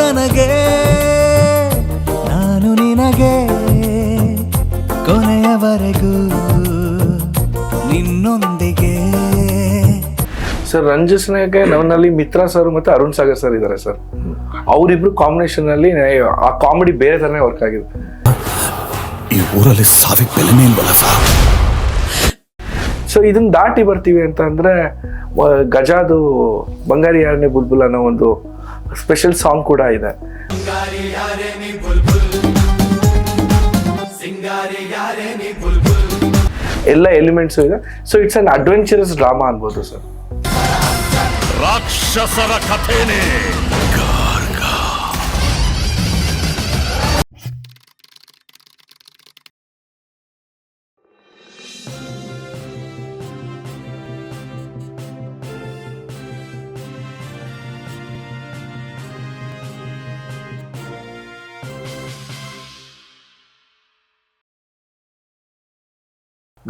ನನಗೆ ನಾನು ನಿನಗೆ ಕೊನೆಯವರೆಗೂ ನಿನ್ನೊಂದಿಗೆ. ಸರ್ ರಂಜಿಸ್ನಾಗೆ ನವನಲ್ಲಿ ಮಿತ್ರ ಸರ್ ಮತ್ತೆ ಅರುಣ್ ಸಾಗರ್ ಸರ್ ಇದ್ದಾರೆ ಸರ್. ಅವರಿಬ್ರು ಕಾಂಬಿನೇಷನ್ ಅಲ್ಲಿ ಆ ಕಾಮಿಡಿ ಬೇರೆ ತರನೇ ವರ್ಕ್ ಆಗಿದೆ ಈ ಊರಲ್ಲಿ ಸಾವಿಗೆ ಬೆಲೆನೇ ಇಲ್ವಲ್ಲ ಸರ್? ಸೊ ಇದನ್ನ ದಾಟಿ ಬರ್ತೀವಿ ಅಂತ ಅಂದ್ರೆ ಗಜಾದು ಬಂಗಾರಿ ಯಾರನೇ ಬುಲ್ಬುಲ್ ಅನ್ನೋ ಒಂದು ಸ್ಪೆಷಲ್ ಸಾಂಗ್ ಕೂಡ ಇದೆ. ಎಲ್ಲ ಎಲಿಮೆಂಟ್ಸ್ ಇದೆ. So it's an adventurous drama ಅನ್ಬೋದು ಸರ್ ರಾಕ್ಷಸರ ಕಥೆನೇ.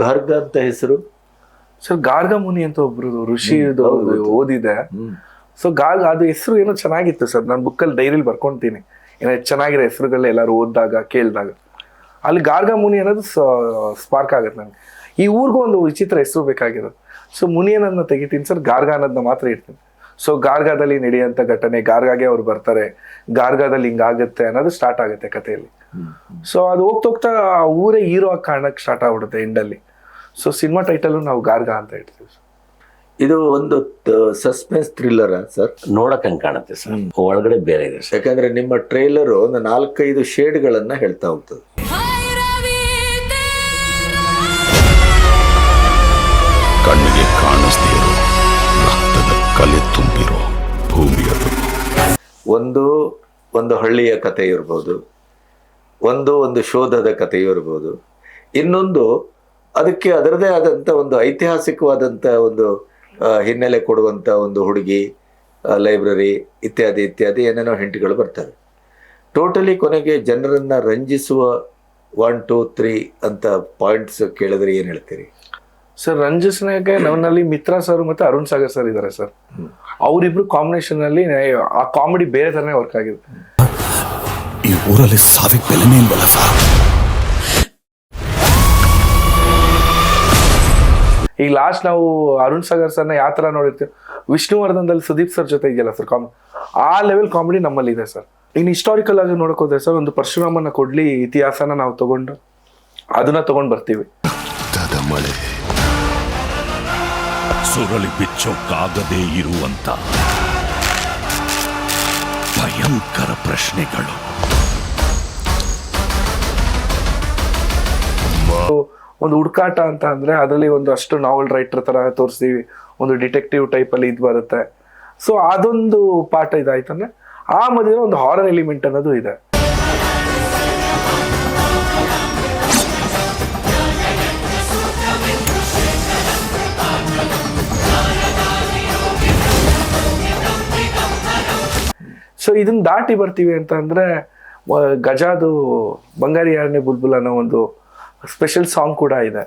ಗಾರ್ಗ ಅಂತ ಹೆಸರು? ಸರ್ ಗಾರ್ಗ ಮುನಿ ಅಂತ ಒಬ್ರು ಋಷಿ. ಓದಿದೆ. ಸೊ ಗಾರ್ಗ ಅದು ಹೆಸರು ಏನೋ ಚೆನ್ನಾಗಿತ್ತು ಸರ್. ನಾನು ಬುಕ್ಕಲ್ಲಿ ಡೈರಿಲಿ ಬರ್ಕೊಂತೀನಿ. ಏನೋ ಚೆನ್ನಾಗಿರೋ ಹೆಸರುಗಳನ್ನ ಎಲ್ಲರೂ ಓದಿದಾಗ ಕೇಳಿದಾಗ. ಅಲ್ಲಿ ಗಾರ್ಗ ಮುನಿ ಅನ್ನೋದು ಸ್ಪಾರ್ಕ್ ಆಗುತ್ತೆ ನನಗೆ. ಈ ಊರಿಗೂ ಒಂದು ವಿಚಿತ್ರ ಹೆಸರು ಬೇಕಾಗಿರೋದು. ಸೊ ಮುನಿ ಅನ್ನೋದನ್ನ ತೆಗಿತೀನಿ ಸರ್. ಗಾರ್ಗ ಅನ್ನೋದನ್ನ ಮಾತ್ರ ಇಡ್ತೀನಿ. ಸೊ ಗಾರ್ಗಾದಲ್ಲಿ ನಡೆಯುವಂಥ ಘಟನೆ ಗಾರ್ಗಾಗೆ ಅವ್ರು ಬರ್ತಾರೆ. ಗಾರ್ಗಾದಲ್ಲಿ ಹಿಂಗಾಗುತ್ತೆ ಅನ್ನೋದು ಸ್ಟಾರ್ಟ್ ಆಗುತ್ತೆ ಕಥೆಯಲ್ಲಿ. ಸೊ ಅದು ಹೋಗ್ತಾ ಹೋಗ್ತಾ ಆ ಊರೇ ಹೀರೋ ಆಗಿ ಕಾಣಕ್ಕೆ ಸ್ಟಾರ್ಟ್ ಆಗ್ಬಿಡುತ್ತೆ ಎಂಡಲ್ಲಿ ಸೊ ಸಿನಿಮಾ ಟೈಟಲು ನಾವು ಗಾರ್ಗ ಅಂತ ಇಡ್ತೀವಿ ಸರ್ ಇದು ಒಂದು ಸಸ್ಪೆನ್ಸ್ ಥ್ರಿಲ್ಲರ್ ಸರ್ ನೋಡಕ್ ಹಂಗ್ ಕಾಣುತ್ತೆ ಸರ್ ಒಳಗಡೆ ಬೇರೆ ಇದೆ ಸರ್ ಯಾಕಂದ್ರೆ ನಿಮ್ಮ ಟ್ರೈಲರ್ ಒಂದು ನಾಲ್ಕೈದು ಶೇಡ್ಗಳನ್ನ ಹೇಳ್ತಾ ಹೋಗ್ತದೆ. ಕಣ್ಣಿಗೆ ಕಾಣಿಸ್ದೇ ರಕ್ತದ ಕಲೆ ತುಂಬಿರೋ ಭೂಮಿಯದು. ಒಂದು ಒಂದು ಹಳ್ಳಿಯ ಕಥೆ ಇರ್ಬೋದು. ಒಂದು ಒಂದು ಶೋಧದ ಕಥೆಯೂ ಇರ್ಬೋದು. ಇನ್ನೊಂದು ಅದಕ್ಕೆ ಅದರದೇ ಆದಂಥ ಒಂದು ಐತಿಹಾಸಿಕವಾದಂಥ ಒಂದು ಹಿನ್ನೆಲೆ ಕೊಡುವಂಥ ಒಂದು ಹುಡುಗಿ ಲೈಬ್ರರಿ ಇತ್ಯಾದಿ ಇತ್ಯಾದಿ ಏನೇನೋ ಹಿಂಟ್ಗಳು ಬರ್ತವೆ. ಟೋಟಲಿ ಕೊನೆಗೆ ಜನರನ್ನ ರಂಜಿಸುವ ಒನ್ ಟೂ ತ್ರೀ ಅಂತ ಪಾಯಿಂಟ್ಸ್ ಕೇಳಿದ್ರೆ ಏನು ಹೇಳ್ತೀರಿ? ಸರ್ ರಂಜಿಸ್ನಾಗೆ ನವನಲ್ಲಿ ಮಿತ್ರ ಸರ್ ಮತ್ತೆ ಅರುಣ್ ಸಾಗರ್ ಸರ್ ಇದ್ದಾರೆ ಸರ್. ಅವರಿಬ್ರು ಕಾಂಬಿನೇಷನ್ ಅಲ್ಲಿ ಆ ಕಾಮಿಡಿ ಬೇರೆ ತರನೇ ವರ್ಕ್ ಆಗಿದೆ ಈ ಊರಲ್ಲಿ ಸಾವಿಗೆ ಬೆಲೆನೇ ಇಲ್ವಲ್ಲ ಸರ್ ಈಗ ಲಾಸ್ಟ್ ನಾವು ಅರುಣ್ ಸಾಗರ್ ಸರ್ನ ಯಾವ ಥರ ನೋಡಿರ್ತೀವಿ? ವಿಷ್ಣುವರ್ಧನ್ದಲ್ಲಿ ಸುದೀಪ್ ಸರ್ ಜೊತೆ ಇದೆಯಲ್ಲ ಸರ್ ಕಾಮಿಡಿ ಆ ಲೆವೆಲ್ ಕಾಮಿಡಿ ನಮ್ಮಲ್ಲಿ ಇದೆ ಸರ್ ಇನ್ನು ಹಿಸ್ಟಾರಿಕಲ್ ಆಗಿ ನೋಡಕ್ ಹೋದ್ರೆ ಸರ್ ಒಂದು ಪರಶುರಾಮನ ಕೊಡ್ಲಿ ಇತಿಹಾಸನ ನಾವು ತಗೊಂಡು ಅದನ್ನ ತಗೊಂಡ್ ಬರ್ತೀವಿ. ಮಳೆ. ಸುರಳಿ ಬಿಚ್ಚೋಕ್ಕಾಗದೇ ಇರುವಂತ ಭಯಂಕರ ಪ್ರಶ್ನೆಗಳು. ಒಂದು ಹುಡುಕಾಟ ಅಂತ ಅಂದ್ರೆ ಅದರಲ್ಲಿ ಒಂದು ಅಷ್ಟು ನಾವೆಲ್ ರೈಟರ್ ತರ ತೋರಿಸ್ತೀವಿ. ಒಂದು ಡಿಟೆಕ್ಟಿವ್ ಟೈಪ್ ಅಲ್ಲಿ ಇದು ಬರುತ್ತೆ. ಸೊ ಅದೊಂದು ಪಾಠ ಇದಾಯ್ತಂದ್ರೆ ಆ ಮಧ್ಯೆ ಒಂದು ಹಾರರ್ ಎಲಿಮೆಂಟ್ ಅನ್ನೋದು ಇದೆ. ಸೊ ಇದನ್ನ ದಾಟಿ ಬರ್ತೀವಿ ಅಂತ ಅಂದ್ರೆ ಗಜಾದು ಬಂಗಾರಿ ಯಾರನೇ ಬುಲ್ಬುಲ್ ಅನ್ನೋ ಒಂದು ಸ್ಪೆಷಲ್ ಸಾಂಗ್ ಕೂಡ ಇದೆ.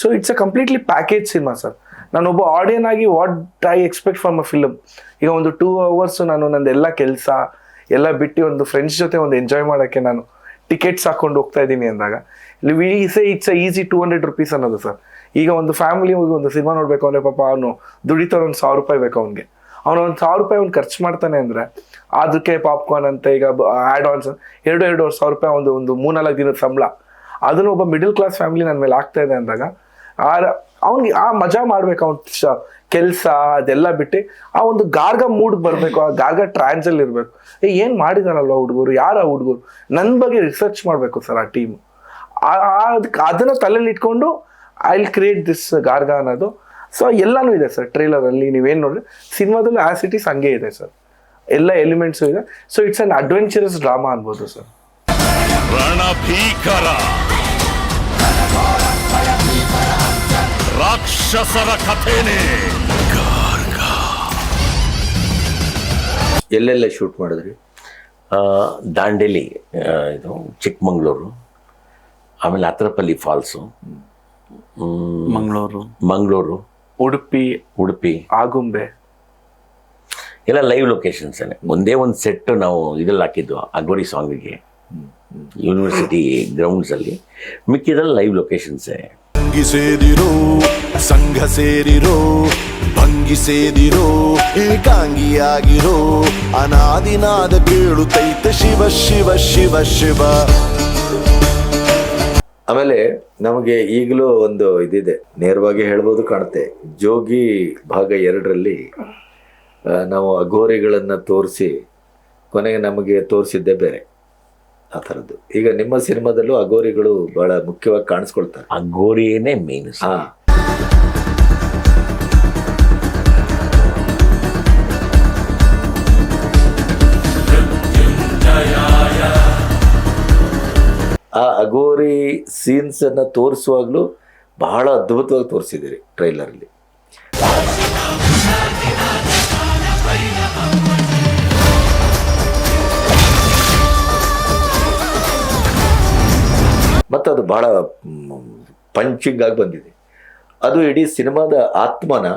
So it's a completely package cinema sir ನಾನೊಬ್ಬ ಆಡಿಯನ್ ಆಗಿ what I expect from a film ಈಗ ಒಂದು ಟೂ ಅವರ್ಸ್ ನಾನು ನಂದು ಎಲ್ಲ ಕೆಲಸ ಎಲ್ಲ ಬಿಟ್ಟು ಒಂದು ಫ್ರೆಂಡ್ಸ್ ಜೊತೆ ಒಂದು ಎಂಜಾಯ್ ಮಾಡೋಕ್ಕೆ ನಾನು ಟಿಕೆಟ್ಸ್ ಹಾಕೊಂಡು ಹೋಗ್ತಾ ಇದ್ದೀನಿ ಅಂದಾಗ it's it's a easy two hundred rupees ಅನ್ನೋದು ಸರ್ ಈಗ ಒಂದು ಫ್ಯಾಮಿಲಿ ಹೋಗಿ ಒಂದು ಸಿನಿಮಾ ನೋಡಬೇಕು ಅಂದರೆ ಪಾಪ ಅವನು ದುಡಿತಾರೆ ಒಂದು ಸಾವಿರ ರೂಪಾಯಿ ಬೇಕು ಅವ್ನಿಗೆ. ಅವನು ಒಂದು ಸಾವಿರ ರೂಪಾಯಿ ಅವ್ನು ಖರ್ಚು ಮಾಡ್ತಾನೆ ಅಂದರೆ ಅದಕ್ಕೆ ಪಾಪ್ಕಾರ್ನ್ ಅಂತ ಈಗ ಆ್ಯಡ್ ಆನ್ಸ್ ಎರಡು ಎರಡು ಸಾವಿರ ರೂಪಾಯಿ ಒಂದು ಒಂದು ಮೂರ್ನಾಲ್ಕು ದಿನದ ಸಂಬಳ. ಅದನ್ನು ಒಬ್ಬ ಮಿಡಲ್ ಕ್ಲಾಸ್ ಫ್ಯಾಮಿಲಿ ನನ್ನ ಮೇಲೆ ಆಗ್ತಾ ಇದೆ ಅಂದಾಗ, ಆ ಅವ್ನಿಗೆ ಆ ಮಜಾ ಮಾಡ್ಬೇಕು ಅವ್ನ ಕೆಲಸ, ಅದೆಲ್ಲ ಬಿಟ್ಟು ಆ ಒಂದು ಗಾರ್ಗ ಮೂಡ್ ಬರಬೇಕು, ಆ ಗಾರ್ಗ ಟ್ರಾನ್ಸಲ್ಲಿ ಇರಬೇಕು. ಏ, ಏನು ಮಾಡಿದಾರಲ್ವ ಹುಡುಗರು? ಯಾರ ಹುಡುಗರು? ನನ್ನ ಬಗ್ಗೆ ರಿಸರ್ಚ್ ಮಾಡಬೇಕು ಸರ್ ಆ ಟೀಮ್ ಅದಕ್ಕೆ ಅದನ್ನ ತಲೆಯಲ್ಲಿ ಇಟ್ಕೊಂಡು ಐ ಕ್ರಿಯೇಟ್ ದಿಸ್ ಗಾರ್ಗ ಅನ್ನೋದು ಸೊ ಎಲ್ಲಾನು ಇದೆ ಸರ್ ಟ್ರೈಲರಲ್ಲಿ ನೀವೇನು ನೋಡ್ರಿ ಸಿನಿಮಾದಲ್ಲಿ ಆ ಇಟ್ ಈಸ್ ಹಂಗೆ ಇದೆ ಸರ್ ಎಲ್ಲ ಎಲಿಮೆಂಟ್ಸು ಇದೆ. So it's an adventurous drama ಅನ್ಬೋದು ಸರ್ ರಣಭೀಕರ. ರಾಕ್ಷಸರ ಕಥೆನೇ. ಗಾರ್ಗ ಎಲ್ಲೆಲ್ಲ ಶೂಟ್ ಮಾಡಿದ್ರಿ? ಆ, ದಾಂಡೇಲಿ ಇದು ಚಿಕ್ಕಮಂಗ್ಳೂರು ಆಮೇಲೆ ಅತ್ರಪಲ್ಲಿ ಫಾಲ್ಸು ಮಂಗಳೂರು. ಮಂಗಳೂರು. ಉಡುಪಿ ಉಡುಪಿ. ಆಗುಂಬೆ. ಎಲ್ಲ ಲೈವ್ ಲೊಕೇಶನ್ಸ್ ಒಂದೇ ಒಂದು ಸೆಟ್ ನಾವು ಇದ್ರಲ್ಲಿ ಹಾಕಿದ್ದು ಅಗೋರಿ ಸಾಂಗಿಗೆ ಯೂನಿವರ್ಸಿಟಿ ಗ್ರೌಂಡ್ಸ್ ಅಲ್ಲಿ. ಮಿಕ್ಕಿದ್ರಲ್ಲಿ ಲೈವ್ ಲೊಕೇಶನ್ಸ್ ಭಂಗಿ ಸೇದಿರೋ ಸಂಘ ಸೇರಿರೋ ಭಂಗಿ ಸೇದಿರೋ ಏಕಾಂಗಿಯಾಗಿರೋ ಅನಾದಿನಾದ ಕೇಳುತ್ತೈತೆ ಶಿವ ಶಿವ ಶಿವ ಶಿವ. ಆಮೇಲೆ ನಮಗೆ ಈಗಲೂ ಒಂದು ಇದಿದೆ. ನೇರವಾಗಿ ಹೇಳ್ಬೋದು ಕಾಣುತ್ತೆ. ಜೋಗಿ ಭಾಗ ಎರಡರಲ್ಲಿ ನಾವು ಅಘೋರಿಗಳನ್ನು ತೋರಿಸಿ ಕೊನೆಗೆ ನಮಗೆ ತೋರಿಸಿದ್ದೇ ಬೇರೆ. ಆ ಥರದ್ದು. ಈಗ ನಿಮ್ಮ ಸಿನಿಮಾದಲ್ಲೂ ಅಘೋರಿಗಳು ಬಹಳ ಮುಖ್ಯವಾಗಿ ಕಾಣಿಸ್ಕೊಳ್ತಾರೆ. ಅಘೋರಿಯೇ ಮೇನ್ ಹಾ. ಅಗೋರಿ ಸೀನ್ಸ್ ಅನ್ನ ತೋರಿಸುವಾಗ್ಲೂ ಬಹಳ ಅದ್ಭುತವಾಗಿ ತೋರಿಸಿದಿರಿ ಟ್ರೈಲರ್ ಅಲ್ಲಿ. ಮತ್ತು ಅದು ಬಹಳ ಪಂಚಿಂಗ್ ಆಗಿ ಬಂದಿದೆ. ಅದು ಇಡೀ ಸಿನಿಮಾದ ಆತ್ಮನ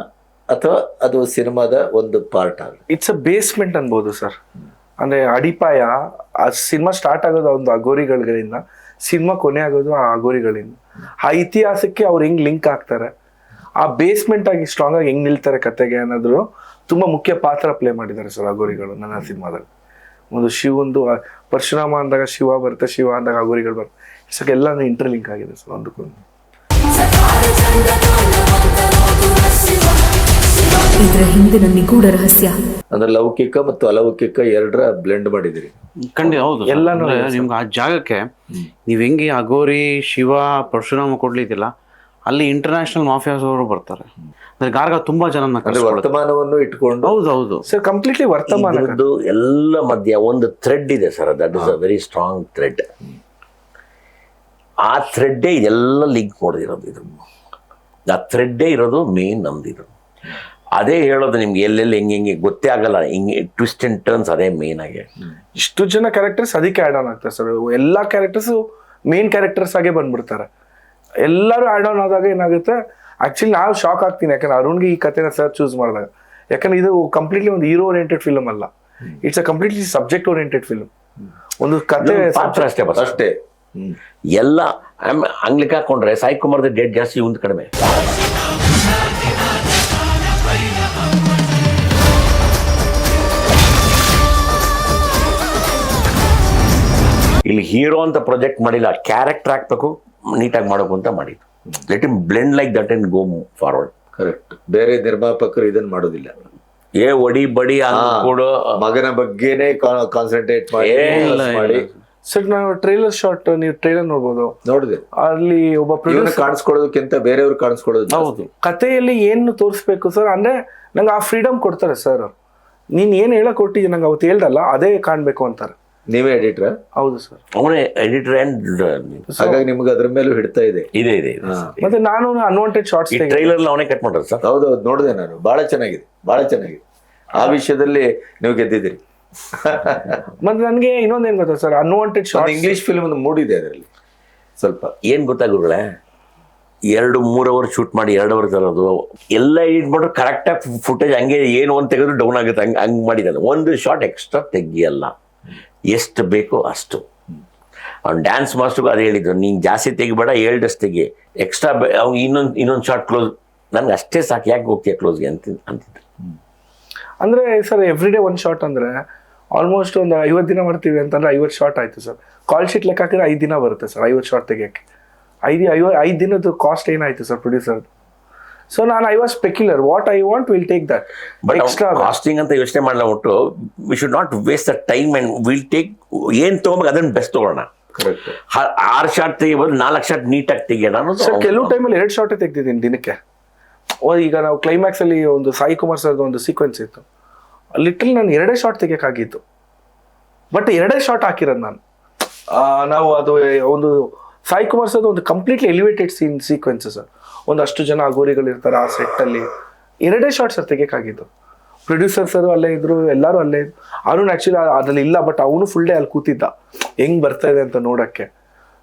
ಅಥವಾ ಅದು ಸಿನಿಮಾದ ಒಂದು ಪಾರ್ಟ್ ಆಗ. ಇಟ್ಸ್ ಅ ಬೇಸ್ಮೆಂಟ್ ಅನ್ಬೋದು ಸರ್. ಅಂದ್ರೆ ಅಡಿಪಾಯ ಆ ಸಿನಿಮಾ ಸ್ಟಾರ್ಟ್ ಆಗೋದು ಒಂದು ಅಗೋರಿಗಳಿಂದ ಸಿನಿಮಾ ಕೊನೆ ಆಗೋದು ಆ ಅಗೋರಿಗಳಿಂದ ಆ ಇತಿಹಾಸಕ್ಕೆ ಅವ್ರು ಹೆಂಗ್ ಲಿಂಕ್ ಆಗ್ತಾರೆ? ಆ ಬೇಸ್ಮೆಂಟ್ ಆಗಿ ಸ್ಟ್ರಾಂಗ್ ಆಗಿ ಹೆಂಗ್ ನಿಲ್ತಾರೆ ಕತೆಗೆ ಅನ್ನೋದ್ರು ತುಂಬಾ ಮುಖ್ಯ ಪಾತ್ರ ಪ್ಲೇ ಮಾಡಿದ್ದಾರೆ ಸರ್ ಅಗೋರಿಗಳು ನನ್ನ ಸಿನಿಮಾದಲ್ಲಿ. ಒಂದು ಶಿವಂದು ಪರಶುರಾಮ ಅಂದಾಗ ಶಿವ ಬರುತ್ತೆ ಶಿವ ಅಂದಾಗ ಅಗೋರಿಗಳು ಬರುತ್ತೆ ಇಷ್ಟಕ್ಕೆ ಎಲ್ಲ ಇಂಟರ್ಲಿಂಕ್ ಆಗಿದೆ ಸರ್ ಒಂದಕ್ಕೊಂದು. ಇದರ ಹಿಂದಿನ ನಿಗೂಢ ರಹಸ್ಯ. ಅಂದ್ರೆ ಲೌಕಿಕ ಮತ್ತು ಅಲೌಕಿಕ ಎರಡರ ಬ್ಲೆಂಡ್ ಮಾಡಿದಿರಿ ಖಂಡಿತ ಹೌದು. ಎಲ್ಲಾನು ನಿಮ್ಗೆ ಆ ಜಾಗಕ್ಕೆ ನೀವ್ ಹೆಂಗೆ ಅಗೋರಿ ಶಿವ ಪರಶುರಾಮ ಕೊಡ್ಲಿದ್ದಿಲ್ಲ ಅಲ್ಲಿ ಇಂಟರ್ನ್ಯಾಷನಲ್ ಮಾಫಿಯಾಸ್ ಅವರು ಬರ್ತಾರೆ. ಅಂದ್ರೆ ಗಾರ್ಗ ತುಂಬಾ ಜನ ವರ್ತಮಾನವನ್ನು ಇಟ್ಕೊಂಡು ಹೌದು ಹೌದು ಸರ್ ಕಂಪ್ಲೀಟ್ಲಿ ವರ್ತಮಾನ. ಕಥೆ. ಎಲ್ಲ ಮಧ್ಯ ಒಂದು ಥ್ರೆಡ್ ಇದೆ sir that is a very strong thread ಆ ಥ್ರೆಡ್ಡೇ ಇದೆಲ್ಲ ಲಿಂಕ್ ಮಾಡಿರೋದು ಇದು ಆ ಥ್ರೆಡ್ಡೇ ಇರೋದು ಮೇನ್ ನಮ್ದಿದು. ಅದೇ ಹೇಳೋದು ನಿಮ್ಗೆ ಎಲ್ಲೆಲ್ಲಿ ಹೆಂಗೆ ಹೆಂಗೆ ಗೊತ್ತೇ ಆಗಲ್ಲ. ಹಿಂಗೆ ಟ್ವಿಸ್ಟ್ ಅಂಡ್ ಟರ್ನ್ಸ್ ಅದೇ ಮೇನ್ ಆಗಿ. ಇಷ್ಟು ಜನ ಕ್ಯಾರೆಕ್ಟರ್ಸ್ ಅದಕ್ಕೆ ಆ್ಯಡ್ ಆನ್ ಆಗ್ತಾರೆ ಸರ್. ಎಲ್ಲ ಕ್ಯಾರೆಕ್ಟರ್ಸು ಮೇನ್ ಕ್ಯಾರೆಕ್ಟರ್ಸ್ ಆಗೇ ಬಂದ್ಬಿಡ್ತಾರೆ. ಎಲ್ಲರೂ ಆ್ಯಡ್ ಆನ್ ಆದಾಗ ಏನಾಗುತ್ತೆ? ಆ್ಯಕ್ಚುಲಿ ನಾವು ಶಾಕ್ ಆಗ್ತೀನಿ. ಯಾಕಂದ್ರೆ ಅರುಣ್ಗೆ ಈ ಕಥೆನ ಸರ್ ಚೂಸ್ ಮಾಡಿದಾಗ. ಯಾಕಂದ್ರೆ ಇದು ಕಂಪ್ಲೀಟ್ಲಿ ಒಂದು ಹೀರೋ ಓರಿಯೆಂಟೆಡ್ ಫಿಲ್ಮ್ ಅಲ್ಲ. It's a completely subject oriented film ಒಂದು ಕತೆ ಪಾತ್ರ ಅಷ್ಟೇ ಅಷ್ಟೇ. ಎಲ್ಲ ಅಂಗ್ಲಿಕ್ ಹಾಕೊಂಡ್ರೆ ಸಾಯಿ ಕುಮಾರ್ದ ಡೇಟ್ ಜಾಸ್ತಿ ಒಂದು ಕಡಿಮೆ. ಇಲ್ಲಿ ಹೀರೋ ಅಂತ ಪ್ರೊಜೆಕ್ಟ್ ಮಾಡಿಲ್ಲ ಕ್ಯಾರೆಕ್ಟರ್ ಹಾಕ್ಬೇಕು ನೀಟಾಗಿ ಮಾಡಬೇಕು ಅಂತ ಮಾಡಿದ್ದು. Let him blend like that and go forward correct ಬೇರೆ ನಿರ್ಮಾಪಕರು ಇದನ್ನ ಮಾಡೋದಿಲ್ಲ. ಏ ಒಡಿ ಬಡಿ ಕೂಡ ಮಗನ ಬಗ್ಗೆನೇ ಕಾನ್ಸಂಟ್ರೇಟ್ ಮಾಡಿ ಸರ್ ನಾವು ಟ್ರೈಲರ್ ಶಾಟ್ ನೀವು ಟ್ರೈಲರ್ ನೋಡ್ಬೋದು. ನೋಡಿದೆ. ಅಲ್ಲಿ ಒಬ್ಬ ಪ್ರೊಡ್ಯೂಸರ್ ಕಾಣಿಸ್ಕೊಳ್ಳೋದಕ್ಕಿಂತ ಬೇರೆಯವ್ರು ಕಾಣಿಸ್ಕೊಳ್ಳೋದು. ಹೌದು. ಕಥೆಯಲ್ಲಿ ಏನು ತೋರಿಸ್ಬೇಕು ಸರ್ ಅಂದ್ರೆ ನಂಗೆ ಆ ಫ್ರೀಡಮ್ ಕೊಡ್ತಾರೆ ಸರ್ ನೀನು ಏನು ಹೇಳಕ್ ಕೊಟ್ಟಿದ್ದೀನಿ ನಂಗೆ ಅವತ್ತು ಹೇಳ್ದಲ್ಲ ಅದೇ ಕಾಣಬೇಕು ಅಂತಾರೆ. ನೀವೇ ಎಡಿಟರ್ ಹೌದು ಸರ್ ಅವನೇ ಎಡಿಟರ್ ಅಂಡ್ ಹಾಗಾಗಿ ನಿಮ್ಗೆ ಅದ್ರ ಮೇಲೂ ಹಿಡ್ತಾ ಇದೆ. ಇದೆ ಇದೆ ಇದೆ. ಮತ್ತೆ ನಾನು ಅನ್ವಾಂಟೆಡ್ ಶಾರ್ಟ್ಸ್ ಈ ಟ್ರೈಲರ್ ಅವನೇ ಕಟ್ ಮಾಡ್ರ ಸರ್ ಹೌದೌದು ನೋಡಿದೆ ನಾನು. ಬಹಳ ಚೆನ್ನಾಗಿದೆ ಬಹಳ ಚೆನ್ನಾಗಿದೆ. ಆ ವಿಷಯದಲ್ಲಿ ನೀವು ಗೆದ್ದಿದ್ದೀರಿ. ಮತ್ತೆ ನನಗೆ ಇನ್ನೊಂದ್ ಏನ್ ಗೊತ್ತಾ sir unwanted shot English film ಒಂದು ಮೂಡಿದೆ ಅದರಲ್ಲಿ. ಸ್ವಲ್ಪ. ಏನ್ ಗೊತ್ತಾ ಗುರುಗಳೇ? ಎರಡು ಮೂರು ಅವರ್ ಶೂಟ್ ಮಾಡಿ ಎರಡು ಅವರ್ ತರೋದು ಎಲ್ಲ ಎಡಿಟ್ ಮಾಡೋದು ಕರೆಕ್ಟಾಗಿ ಫುಟೇಜ್ ಹಂಗೆ ಏನು ಒಂದು ತೆಗೆದ್ರು ಡೌನ್ ಆಗುತ್ತೆ ಹಂಗೆ ಹಂಗೆ ಮಾಡಿದ್ದಾನೆ ಒಂದು ಶಾರ್ಟ್ ಎಕ್ಸ್ಟ್ರಾ ತೆಗಿಯಲ್ಲ. ಎಷ್ಟು ಬೇಕೋ ಅಷ್ಟು. ಅವ್ನು ಡ್ಯಾನ್ಸ್ ಮಾಸ್ಟರ್ಗೂ ಅದು ಹೇಳಿದ್ರು, ನೀನು ಜಾಸ್ತಿ ತೆಗಿಬೇಡ ಏಳ್ಡಷ್ಟು ತೆಗಿ. ಎಕ್ಸ್ಟ್ರಾ ಅವ್ನು ಇನ್ನೊಂದು ಇನ್ನೊಂದು ಶಾರ್ಟ್ ಕ್ಲೋಸ್ ನನಗೆ ಅಷ್ಟೇ ಸಾಕು, ಯಾಕೆ ಹೋಗ್ತೀಯ ಕ್ಲೋಸ್ಗೆ ಅಂತ, ಅಂತಿದ್ರು. ಅಂದರೆ ಸರ್ ಎವ್ರಿ ಡೇ ಒಂದು ಶಾರ್ಟ್ ಅಂದರೆ ಆಲ್ಮೋಸ್ಟ್ ಒಂದು ಐವತ್ತು ದಿನ ಮಾಡ್ತೀವಿ ಅಂತಂದ್ರೆ ಐವತ್ತು ಶಾರ್ಟ್ ಆಯಿತು ಸರ್. ಕಾಲ್ ಶೀಟ್ ಲೆಕ್ಕ ಹಾಕಿದ್ರೆ ಐದು ದಿನ ಬರುತ್ತೆ ಸರ್ ಐವತ್ತು ಶಾರ್ಟ್ ತೆಗಿಯೋಕ್ಕೆ. ಐದು, ಐವ, ಐದು ದಿನದ ಕಾಸ್ಟ್ ಏನಾಯಿತು ಸರ್ ಪ್ರೊಡ್ಯೂಸರ್ ಸೊ ನಾನು I was specular what I want will take that but extra casting ಅಂತ ಯೋಚನೆ ಮಾಡಲ್ಲ ಒಟ್ಟು we should not waste the time and will take ಏನು ತೊಗೊಬೇಕು ಅದನ್ನು ಬೆಸ್ಟ್ ತೊಗೊಳ್ಳೋಣ ಆರು ಶಾರ್ಟ್ ತೆಗಿಬೋದು ನಾಲ್ಕು ಶಾರ್ಟ್ ನೀಟಾಗಿ ತೆಗಿಯೋಣ ಸರ್ ಕೆಲವು ಟೈಮಲ್ಲಿ ಎರಡು ಶಾರ್ಟೇ ತೆಗ್ದಿದ್ದೀನಿ ದಿನಕ್ಕೆ. ಓ ಈಗ ನಾವು ಕ್ಲೈಮ್ಯಾಕ್ಸ್ ಅಲ್ಲಿ ಒಂದು ಸಾಯಿ ಕುಮಾರ್ ಸರ್ದು ಒಂದು ಸೀಕ್ವೆನ್ಸ್ ಇತ್ತು. ಲಿಟಲ್ ನಾನು ಎರಡೇ ಶಾರ್ಟ್ ತೆಗಿಯಕ್ಕಾಗಿತ್ತು. ಬಟ್ ಎರಡೇ ಶಾರ್ಟ್ ಹಾಕಿರೋದು ನಾನು. ನಾವು ಅದು ಒಂದು ಸಾಯಿ ಕುಮಾರ್ ಸರ್ದು ಒಂದು completely elevated scene sequence sir ಒಂದು ಅಷ್ಟು ಜನ ಅಗೋರಿಗಳು ಇರ್ತಾರೆ ಆ ಸೆಟ್ಟಲ್ಲಿ. ಅಲ್ಲಿ ಎರಡೇ ಶಾರ್ಟ್ಸ್ ಪ್ರೊಡ್ಯೂಸರ್ ಸರ್ ಅಲ್ಲೇ ಇದ್ರು ಎಲ್ಲರೂ ಅಲ್ಲೇ ಇದ್ರು ಅರುಣ್ ಆ್ಯಕ್ಚುಲಿ ಅದ್ರಲ್ಲಿ ಇಲ್ಲ ಬಟ್ ಅವನು ಫುಲ್ ಡೇ ಅಲ್ಲಿ ಕೂತಿದ್ದ. ಹೆಂಗ್ ಬರ್ತಾ ಇದೆ ಅಂತ ನೋಡಕ್ಕೆ.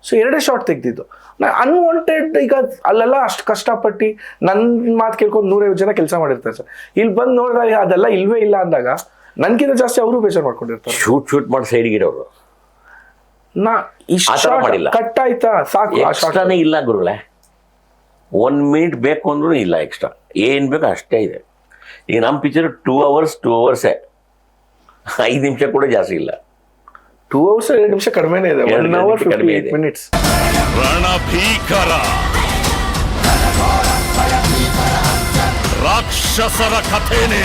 ಸೊ ಎರಡೇ ಶಾರ್ಟ್ ತೆಗ್ದಿದ್ದು. ನಾ ಅನ್ವಾಂಟೆಡ್ ಈಗ ಅಲ್ಲೆಲ್ಲ ಅಷ್ಟು ಕಷ್ಟಪಟ್ಟು ನನ್ನ ಮಾತು ಕೇಳ್ಕೊಂಡು ನೂರೈವತ್ತು ಜನ ಕೆಲಸ ಮಾಡಿರ್ತಾರೆ ಸರ್. ಇಲ್ಲಿ ಬಂದು ನೋಡಿದಾಗ ಅದೆಲ್ಲ ಇಲ್ವೇ ಇಲ್ಲ ಅಂದಾಗ ನನ್ಗಿಂತ ಜಾಸ್ತಿ ಅವರು ಬೇಜಾರು ಮಾಡ್ಕೊಂಡಿರ್ತಾರೆ. ಶೂಟ್ ಶೂಟ್ ಮಾಡಿ ಸೈಡ್ ಇರೋರು. ನಾ ಇಷ್ಟ. ಕಟ್ ಆಯ್ತಾ? ಸಾಕು ಇಲ್ಲ ಗುರುಗಳೇ. ಒನ್ ಮಿನಿಟ್ ಬೇಕು ಅಂದ್ರೂ ಇಲ್ಲ ಎಕ್ಸ್ಟ್ರಾ ಏನು ಬೇಕು ಅಷ್ಟೇ ಇದೆ. ಈಗ ನಮ್ಮ ಪಿಕ್ಚರ್ ಟೂ ಅವರ್ಸ್ ಟೂ ಅವರ್ಸೇ ಐದು ನಿಮಿಷ ಕೂಡ ಜಾಸ್ತಿ ಇಲ್ಲ. ಟೂ ಅವರ್ಸ್ ಎರಡು ನಿಮಿಷ ಕಡಿಮೆನೇ ಇದೆ. ಒನ್ ಅವರ್ ಕಡಿಮೆ. ಮಿನಿಟ್ಸ್ ರಣಭೀಕರ. ರಾಕ್ಷಸರ ಕಥೆನೇ.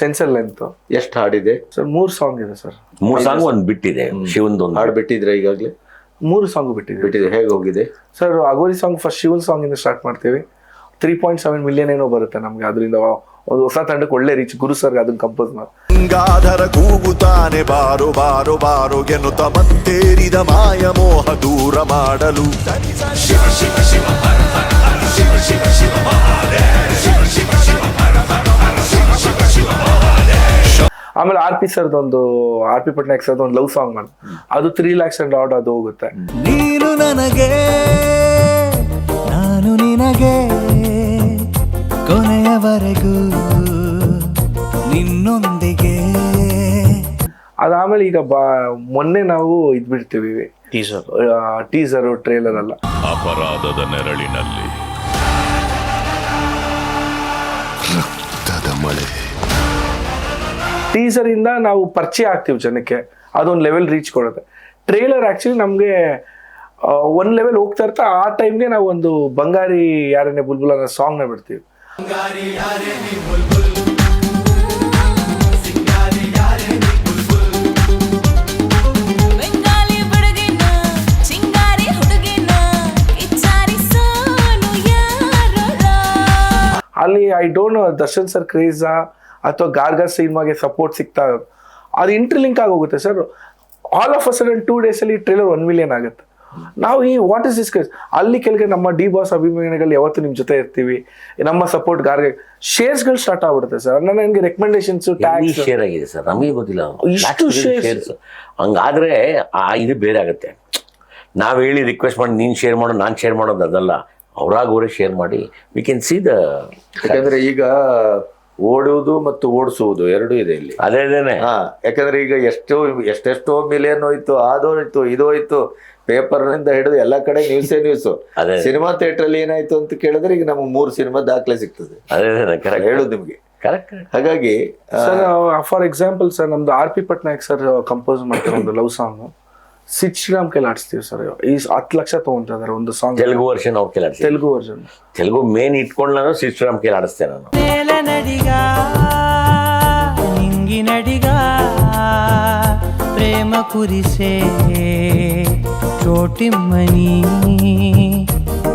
ಸೆನ್ಸರ್ ಲೆಂತ್ ಎಷ್ಟು ಹಾಡಿದೆ? ಸರ್ ಮೂರು ಸಾಂಗ್ ಇದೆ ಸರ್ ಮೂರು ಸಾಂಗ್ ಒಂದು ಬಿಟ್ಟಿದೆ. ಶಿವಂದು ಒಂದು ಹಾಡು ಬಿಟ್ಟಿದ್ರೆ ಈಗಾಗಲೇ? ಮೂರು ಸಾಂಗ್ ಬಿಟ್ಟಿದೆ ಬಿಟ್ಟಿದೆ ಹೇಗೆ ಹೋಗಿದೆ? Sir Aghori song first Shivan song ಇಂದ ಸ್ಟಾರ್ಟ್ ಮಾಡ್ತೀವಿ. ತ್ರೀ ಪಾಯಿಂಟ್ ಸೆವೆನ್ ಮಿಲಿಯನ್ ಏನೋ ಬರುತ್ತೆ ನಮ್ಗೆ. ಅದರಿಂದ ಒಂದು ಹೊಸ ತಂಡಕ್ಕೆ ಒಳ್ಳೆ ರೀಚ್ ಗುರು ಸರ್ ಅದನ್ನ ಕಂಪೋಸ್ ಮಾಡಿ ಗಂಗಾಧರ ಕೂಗುತ್ತಾನೆ ಬಾರೋ ಬಾರೋ ಬಾರು ಎನ್ನು ಮತ್ತೇರಿದ ಮಾಯ ಮೋಹ ದೂರ ಮಾಡಲು. ಆಮೇಲೆ ಆರ್ ಪಿ ಸರ್ದು ಒಂದು ಆರ್ ಪಿ ಪಟ್ನಾಯಕ್ ಸರ್ದು ಒಂದು ಲವ್ ಸಾಂಗ್ ಮಾಡಿ. ಅದು ತ್ರೀ ಲ್ಯಾಕ್ಸ್ ಅಂಡ್ ಆರ್ಡ್ ಅದು ಹೋಗುತ್ತೆ. ನೀನು ನನಗೆ ನಾನು ನಿನಗೆ ಕೊನೆಯವರೆಗೂ ನಿನ್ನೊಂದಿಗೆ. ಅದಾದ್ಮೇಲೆ ಈಗ ಬಾ ಮೊನ್ನೆ ನಾವು ಇದ್ಬಿಡ್ತೀವಿ. ಟೀಸರ್ ಟೀಸರ್ ಟ್ರೇಲರ್ ಅಲ್ಲ ಅಪರಾಧದ ನೆರಳಿನಲ್ಲಿ ಟೀಸರ್ ಇಂದ ನಾವು ಪರಿಚಯ ಆಗ್ತೀವಿ ಜನಕ್ಕೆ. ಅದೊಂದು ಲೆವೆಲ್ ರೀಚ್ ಕೊಡುತ್ತೆ. ಟ್ರೇಲರ್ ಆ್ಯಕ್ಚುಲಿ ನಮಗೆ ಒಂದ್ ಲೆವೆಲ್ ಹೋಗ್ತಾ ಇರ್ತಾ ಆ ಟೈಮ್ಗೆ ನಾವು ಒಂದು ಬಂಗಾರಿ ಯಾರನ್ನೇ ಬುಲ್ಬುಲ್ ಅನ್ನೋ ಸಾಂಗ್ನ ಬಿಡ್ತೀವಿ. ಅಲ್ಲಿ I don't know Darshan sir ಕ್ರೇಜಾ ಅಥವಾ ಗಾರ್ಗರ್ ಸಿನಿಮಾಗೆ ಸಪೋರ್ಟ್ ಸಿಗ್ತಾ ಅದು ಇಂಟರ್ಲಿಂಕ್ ಆಗೋಗುತ್ತೆ sir all of a sudden two ಡೇಸಲ್ಲಿ ಟ್ರೇಲರ್ ಒನ್ ಮಿಲಿಯನ್ ಆಗುತ್ತೆ. ನಾವು ಈ ವಾಟ್ ಇಸ್ ಡಿಸ್ಕಸ್ ಅಲ್ಲಿ ಕೆಳಗೆ ನಮ್ಮ ಡಿ ಬಾಸ್ ಅಭಿಮಾನಿಗಳು ಯಾವತ್ತು ನಿಮ್ಮ ಜೊತೆ ಇರ್ತೀವಿ ನಮ್ಮ ಸಪೋರ್ಟ್ ಗಾರ್ಗೆ ಶೇರ್ಸ್ಗಳು ಸ್ಟಾರ್ಟ್ ಆಗ್ಬಿಡುತ್ತೆ ಸರ್ ನನಗೆ ರೆಕಮೆಂಡೇಶನ್ಸ್ ಟ್ಯಾಕ್ಸ್ ಶೇರ್ ಆಗಿದೆ ಸರ್ ನಮಗೆ ಗೊತ್ತಿಲ್ಲ. ಇಷ್ಟು shares? ಶೇರ್ಸ್ ಹಂಗಾದ್ರೆ ಆ ಇದು ಬೇರೆ ಆಗುತ್ತೆ. ನಾವು ಹೇಳಿ ರಿಕ್ವೆಸ್ಟ್ ಮಾಡಿ ನೀನು ಶೇರ್ ಮಾಡು ನಾನು ಶೇರ್ ಮಾಡೋದು ಅದಲ್ಲ. ಅವ್ರಾಗ ಅವರೇ ಶೇರ್ ಮಾಡಿ ವಿ ಕ್ಯಾನ್ ಸಿ ದ ಯಾಕಂದ್ರೆ ಈಗ ಓಡುವುದು ಮತ್ತು ಓಡಿಸುವುದು ಎರಡೂ ಇದೆ ಇಲ್ಲಿ. ಅದೇ ಅದೇನೆ ಹಾ ಯಾಕಂದ್ರೆ ಈಗ ಎಷ್ಟೋ ಎಷ್ಟೆಷ್ಟೋ ಮಿಲಿಯನ್ ಹೋಯ್ತು ಅದು ಇದೋಯ್ತು ಇದು ಹೋಯ್ತು ಪೇಪರ್ನಿಂದ ಹಿಡಿದು ಎಲ್ಲಾ ಕಡೆ ನ್ಯೂಸೇ ನ್ಯೂಸ್ ಸಿನಿಮಾ ಥಿಯೇಟರ್ ಅಲ್ಲಿ ಏನಾಯ್ತು ಅಂತ ಕೇಳಿದ್ರೆ ಈಗ ನಮ್ಗೆ ಮೂರು ಸಿನಿಮಾ ದಾಖಲೆ ಸಿಗ್ತದೆ. ಹೇಳುದು ನಿಮ್ಗೆ. ಕರೆಕ್ಟ್ ಹಾಗಾಗಿ ಸರ್ ಫಾರ್ ಎಕ್ಸಾಂಪಲ್ ಸರ್ ನಮ್ದು R P Patnaik sir compose ಮಾಡ್ತಾರೆ ಒಂದು ಲವ್ ಸಾಂಗ್ ಸಿಟ್ ಶ್ರೀರಾಮ್ ಆಡಿಸ್ತೀವಿ ಸರ್ ಈ ಹತ್ತು ಲಕ್ಷ ತೊಗೊಂತಿದ್ದಾರೆ ಒಂದು ಸಾಂಗ್ ತೆಲುಗು ವರ್ಷನ್ ಅವ್ರು ಕೇಳಿ ತೆಲುಗು ವರ್ಷನ್ ತೆಲುಗು ಮೇನ್ ಇಟ್ಕೊಂಡು ನಾನು ಸಿಟ್ ಶ್ರೀರಾಮ್ ಕೇಳಿ ಆಡಿಸ್ತೇನೆ ನಾನು ನಡಿಗ ಪ್ರೇಮ ಕುರಿಸೇ ಚೋಟಿಮ್ಮನಿ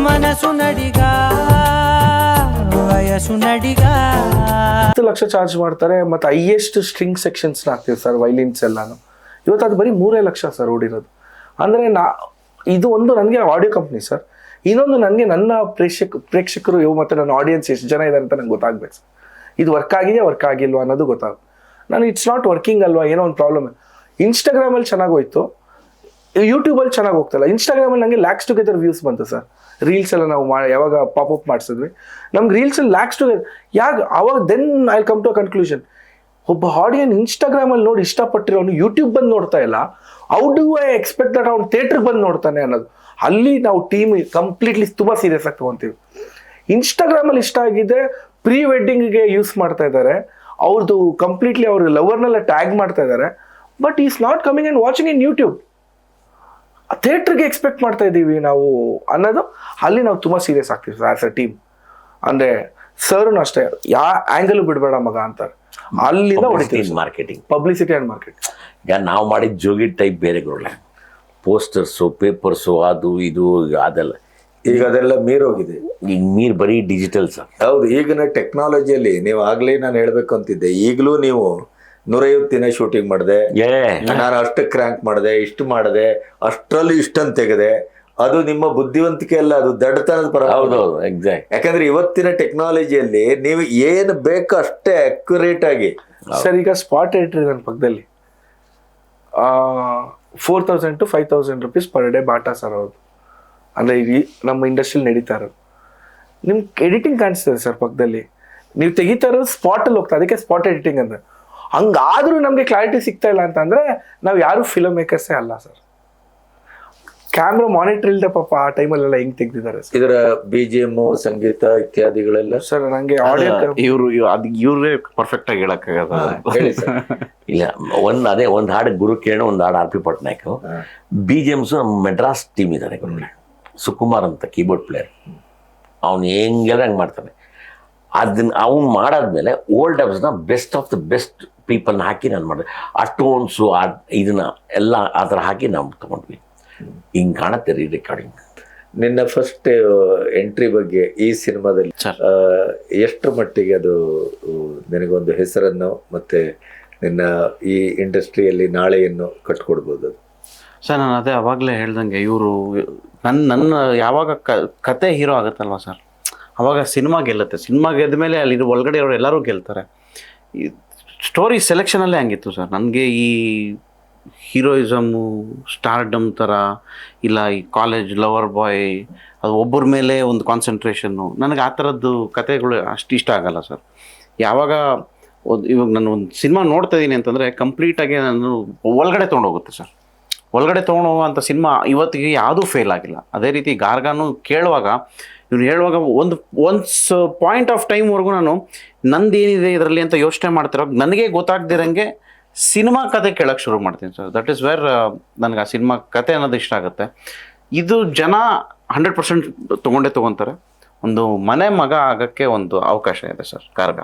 ಮನಸ್ಸು ನಡಿಗ ವಯಸ್ಸು ನಡಿಗ ಹತ್ತು ಲಕ್ಷ ಚಾರ್ಜ್ ಮಾಡ್ತಾರೆ ಮತ್ತೆ ಹೈಯೆಸ್ಟ್ ಸ್ಟ್ರಿಂಗ್ ಸೆಕ್ಷನ್ಸ್ನ ಹಾಕ್ತೀವಿ ಸರ್ ವೈಲಿನ್ಸ್ ಎಲ್ಲಾನು ಇವತ್ತು ಅದು ಬರೀ ಮೂರೇ ಲಕ್ಷ ಸರ್ ಓಡಿರೋದು. ಅಂದರೆ ನಾ ಇದು ಒಂದು ನನಗೆ ಆಡಿಯೋ ಕಂಪ್ನಿ ಸರ್. ಇನ್ನೊಂದು ನನಗೆ ನನ್ನ ಪ್ರೇಕ್ಷಕ ಪ್ರೇಕ್ಷಕರು ಇವು ಮತ್ತು ನನ್ನ ಆಡಿಯನ್ಸ್ ಎಷ್ಟು ಜನ ಇದೆ ಅಂತ ನಂಗೆ ಗೊತ್ತಾಗ್ಬೇಕು ಸರ್. ಇದು ವರ್ಕ್ ಆಗಿದೆ ವರ್ಕ್ ಆಗಿಲ್ವಾ ಅನ್ನೋದು ಗೊತ್ತಾಗ ನಾನು ಇಟ್ಸ್ ನಾಟ್ ವರ್ಕಿಂಗ್ ಅಲ್ವಾ, ಏನೋ ಒಂದು ಪ್ರಾಬ್ಲಮ್ ಇನ್ಸ್ಟಾಗ್ರಾಮಲ್ಲಿ ಚೆನ್ನಾಗಿ ಹೋಯ್ತು. ಯೂಟ್ಯೂಬಲ್ಲಿ ಚೆನ್ನಾಗಿ ಹೋಗ್ತಲ್ಲ ಇನ್ಸ್ಟಾಗ್ರಾಮಲ್ಲಿ ನನಗೆ ಲ್ಯಾಕ್ಸ್ ಟುಗೆದರ್ ವ್ಯೂಸ್ ಬಂತು ಸರ್. ರೀಲ್ಸ್ ಎಲ್ಲ ನಾವು ಮಾ ಯಾವಾಗ ಪಾಪಪ್ ಮಾಡಿಸಿದ್ವಿ. ನಮ್ಗೆ ರೀಲ್ಸಲ್ಲಿ ಲ್ಯಾಕ್ಸ್ ಟುಗೆದರ್ ಯಾಕೆ ಅವಾಗ then I come to a conclusion ಒಬ್ಬ ಆಡಿಯನ್ ಇನ್ಸ್ಟಾಗ್ರಾಮಲ್ಲಿ ನೋಡಿ ಇಷ್ಟಪಟ್ಟಿರೋನು ಯೂಟ್ಯೂಬ್ ಬಂದು ನೋಡ್ತಾ ಇಲ್ಲ. ಔ ಡು ಐ ಎಕ್ಸ್ಪೆಕ್ಟ್ ದಟ್ ಅವ್ನು ಥಿಯೇಟ್ರಿಗೆ ಬಂದು ನೋಡ್ತಾನೆ ಅನ್ನೋದು. ಅಲ್ಲಿ ನಾವು ಟೀಮ್ ಕಂಪ್ಲೀಟ್ಲಿ ತುಂಬ ಸೀರಿಯಸ್ ಆಗಿ ತೊಗೊತೀವಿ. ಇನ್ಸ್ಟಾಗ್ರಾಮಲ್ಲಿ ಇಷ್ಟ ಆಗಿದೆ ಪ್ರೀ ವೆಡ್ಡಿಂಗ್ಗೆ ಯೂಸ್ ಮಾಡ್ತಾ ಇದ್ದಾರೆ. ಅವ್ರದ್ದು ಕಂಪ್ಲೀಟ್ಲಿ ಅವ್ರ ಲವರ್ನೆಲ್ಲ ಟ್ಯಾಗ್ ಮಾಡ್ತಾ ಇದ್ದಾರೆ. But is not coming and watching in YouTube ಥಿಯೇಟ್ರಿಗೆ ಎಕ್ಸ್ಪೆಕ್ಟ್ ಮಾಡ್ತಾ ಇದ್ದೀವಿ ನಾವು ಅನ್ನೋದು ಅಲ್ಲಿ ನಾವು ತುಂಬ ಸೀರಿಯಸ್ ಆಗ್ತೀವಿ ಆಸ್ ಅ ಟೀಮ್ ಅಂದರೆ ಸರ್ನು ಅಷ್ಟೇ, ಯಾ ಆ್ಯಂಗಲು ಬಿಡಬೇಡ ಮಗ ಅಂತಾರೆ. ಅಲ್ಲಿಂದ ಹೊಡಿತೀವಿ ಮಾರ್ಕೆಟಿಂಗ್ ಪಬ್ಲಿಸಿಟಿ ಆ್ಯಂಡ್ ಮಾರ್ಕೆಟ್ ಈಗ ನಾವು ಮಾಡಿದ ಜೋಗಿ ಟೈಪ್ ಬೇರೆ ಗುರುಳೆ ಪೋಸ್ಟರ್ಸು ಪೇಪರ್ಸು ಅದು ಇದು ಅದೆಲ್ಲ. ಈಗ ಅದೆಲ್ಲ ಮೀರೋಗಿದೆ. ಈಗ ಮೀರ್ ಬರೀ ಡಿಜಿಟಲ್ ಸರ್ ಹೌದು ಈಗಿನ ಟೆಕ್ನಾಲಜಿಯಲ್ಲಿ ನೀವು ಆಗಲೇ ನಾನು ಹೇಳ್ಬೇಕು ಅಂತಿದ್ದೆ. ಈಗಲೂ ನೀವು ನೂರೈವತ್ತು ದಿನ ಶೂಟಿಂಗ್ ಮಾಡಿದೆ. ನಾನು ಅಷ್ಟು ಕ್ರ್ಯಾಂಕ್ ಮಾಡಿದೆ ಇಷ್ಟು ಮಾಡಿದೆ ಅಷ್ಟರಲ್ಲಿ ಇಷ್ಟಂತ ತೆಗೆದೆ. ಅದು ನಿಮ್ಮ ಬುದ್ಧಿವಂತಿಕೆ ಅಲ್ಲ ಅದು ದಡ್ತನದ ಪರ ಹೌದು ಎಕ್ಸಾಕ್ಟ್ ಯಾಕಂದ್ರೆ ಇವತ್ತಿನ ಟೆಕ್ನಾಲಜಿಯಲ್ಲಿ ನೀವು ಏನು ಬೇಕೋ ಅಷ್ಟೇ ಅಕ್ಯುರೇಟ್ ಆಗಿ. ಸರ್ ಈಗ ಸ್ಪಾಟ್ ಎಡಿಟರ್ ನನ್ನ ಪಕ್ಕದಲ್ಲಿ. Four thousand to five thousand rupees per day batta sir ಅವ್ರದ್ದು ಅಂದರೆ ಈ ನಮ್ಮ ಇಂಡಸ್ಟ್ರಿಲಿ ನಡೀತಾ ಇರೋದು. ನಿಮ್ಗೆ ಎಡಿಟಿಂಗ್ ಕಾಣಿಸ್ತದೆ ಸರ್ ಪಕ್ಕದಲ್ಲಿ. ನೀವು ತೆಗಿತಾ ಇರೋದು ಸ್ಪಾಟಲ್ಲಿ ಹೋಗ್ತಾ ಅದಕ್ಕೆ ಸ್ಪಾಟ್ ಎಡಿಟಿಂಗ್ ಅಂದರೆ ಹಂಗಾದ್ರೂ ನಮಗೆ ಕ್ಲಾರಿಟಿ ಸಿಗ್ತಾ ಇಲ್ಲ ಅಂತಂದರೆ ನಾವು ಯಾರು ಫಿಲಮ್ ಮೇಕರ್ಸೇ ಅಲ್ಲ ಸರ್. ಕ್ಯಾಮ್ರಾ ಮಾನಿಟರ್ ಇಲ್ಲದೆ ಪಾಪ ಆ ಟೈಮಲ್ಲೆಲ್ಲ ಹೆಂಗ್ ತೆಗ್ದಿದ್ದಾರೆ ಸರ್ ಇದರ ಬಿಜಿಎಂ ಜಿ ಎಂ ಸಂಗೀತ ಇತ್ಯಾದಿಗಳೆಲ್ಲ? ಸರ್ ನಂಗೆ ಆಡಿಯೋ ಇವರು ಅದು ಇವ್ರೇ ಪರ್ಫೆಕ್ಟ್ ಆಗಿ ಹೇಳಕ್ಕಾಗದ ಹೇಳಿ ಸರ್ ಇಲ್ಲ ಒಂದು ಅದೇ ಒಂದು ಹಾಡು ಗುರು ಕೇಣ ಒಂದು ಹಾಡು R P Patnaik. B G Ms ನಮ್ಮ ಮೆಡ್ರಾಸ್ ಟೀಮ್ ಇದ್ದಾನೆ ಗುರುಗಳೇ. ಸುಕುಮಾರ್ ಅಂತ ಕೀಬೋರ್ಡ್ ಪ್ಲೇಯರ್ ಅವ್ನು ಹೆಂಗೆಲ್ಲ ಹಂಗೆ ಮಾಡ್ತಾನೆ. ಅದನ್ನ ಅವ್ನು ಮಾಡಾದ್ಮೇಲೆ ಓಲ್ಡ್ನ ಬೆಸ್ಟ್ ಆಫ್ ದ ಬೆಸ್ಟ್ ಪೀಪಲ್ನ ಹಾಕಿ ನಾನು ಮಾಡಿದೆ. ಆ ಟೋನ್ಸು ಆ ಇದನ್ನ ಎಲ್ಲ ಆ ಥರ ಹಾಕಿ ನಾವು ತೊಗೊಂಡ್ವಿ. ಹಿಂಗೆ ಕಾಣುತ್ತೆ ರೀ ರೆಕಾರ್ಡಿಂಗ್ ನಿನ್ನ ಫಸ್ಟ್ ಎಂಟ್ರಿ ಬಗ್ಗೆ ಈ ಸಿನಿಮಾದಲ್ಲಿ ಎಷ್ಟು ಎಷ್ಟರ ಮಟ್ಟಿಗೆ ಅದು ನಿನಗೊಂದು ಹೆಸರನ್ನು ಮತ್ತೆ ನಿನ್ನ ಈ ಇಂಡಸ್ಟ್ರಿಯಲ್ಲಿ ನಾಳೆಯನ್ನು ಕಟ್ಕೊಡ್ಬೋದು ಅದು? ಸರ್ ನಾನು ಅದೇ ಅವಾಗಲೇ ಹೇಳ್ದಂಗೆ ಇವರು ನನ್ನ ನನ್ನ ಯಾವಾಗ ಕ ಕತೆ ಹೀರೋ ಆಗುತ್ತಲ್ವ ಸರ್? ಅವಾಗ ಸಿನಿಮಾ ಗೆಲ್ಲುತ್ತೆ. ಸಿನಿಮಾ ಗೆದ್ದ ಮೇಲೆ ಅಲ್ಲಿ ಒಳಗಡೆ ಅವರು ಎಲ್ಲರೂ ಗೆಲ್ತಾರೆ. ಸ್ಟೋರಿ ಸೆಲೆಕ್ಷನಲ್ಲೇ ಹಂಗಿತ್ತು ಸರ್. ನನಗೆ ಈ ಹೀರೋಯಿಸಮು, ಸ್ಟಾರ್ಡಮ್ ಥರ ಇಲ್ಲ ಈ ಕಾಲೇಜ್ ಲವರ್ ಬಾಯ್, ಅದು ಒಬ್ಬರ ಮೇಲೆ ಒಂದು ಕಾನ್ಸಂಟ್ರೇಷನ್ನು. ನನಗೆ ಆ ಥರದ್ದು ಕತೆಗಳು ಅಷ್ಟು ಇಷ್ಟ ಆಗಲ್ಲ ಸರ್. ಯಾವಾಗ ಇವಾಗ ನಾನು ಒಂದು ಸಿನಿಮಾ ನೋಡ್ತಾ ಇದ್ದೀನಿ ಅಂತಂದರೆ ಕಂಪ್ಲೀಟಾಗಿ ನಾನು ಒಳಗಡೆ ತೊಗೊಂಡೋಗುತ್ತೆ ಸರ್. ಒಳಗಡೆ ತೊಗೊಂಡೋಗುವಂಥ ಸಿನಿಮಾ ಇವತ್ತಿಗೆ ಯಾವುದೂ ಫೇಲ್ ಆಗಿಲ್ಲ. ಅದೇ ರೀತಿ ಗಾರ್ಗಾನು ಕೇಳುವಾಗ ಇವ್ನು ಹೇಳುವಾಗ ಒಂದು ಒನ್ಸ್ ಪಾಯಿಂಟ್ ಆಫ್ ಟೈಮ್ವರೆಗೂ ನಾನು ನಂದೇನಿದೆ ಇದರಲ್ಲಿ ಅಂತ ಯೋಚನೆ ಮಾಡ್ತಿರೋ ನನಗೆ ಗೊತ್ತಾಗ್ದಿರಂಗೆ ಸಿನಿಮಾ ಕತೆ ಕೇಳಕ್ಕೆ ಶುರು ಮಾಡ್ತೀನಿ ಸರ್. ದಟ್ ಈಸ್ ವೆರ್ ನನಗೆ ಆ ಸಿನಿಮಾ ಕತೆ ಅನ್ನೋದು ಇಷ್ಟ ಆಗುತ್ತೆ. ಇದು ಜನ ಹಂಡ್ರೆಡ್ ಪರ್ಸೆಂಟ್ ತೊಗೊಂಡೇ ತೊಗೊತಾರೆ. ಒಂದು ಮನೆ ಮಗ ಆಗೋಕ್ಕೆ ಒಂದು ಅವಕಾಶ ಇದೆ ಸರ್, ಕಾರ್ಗ.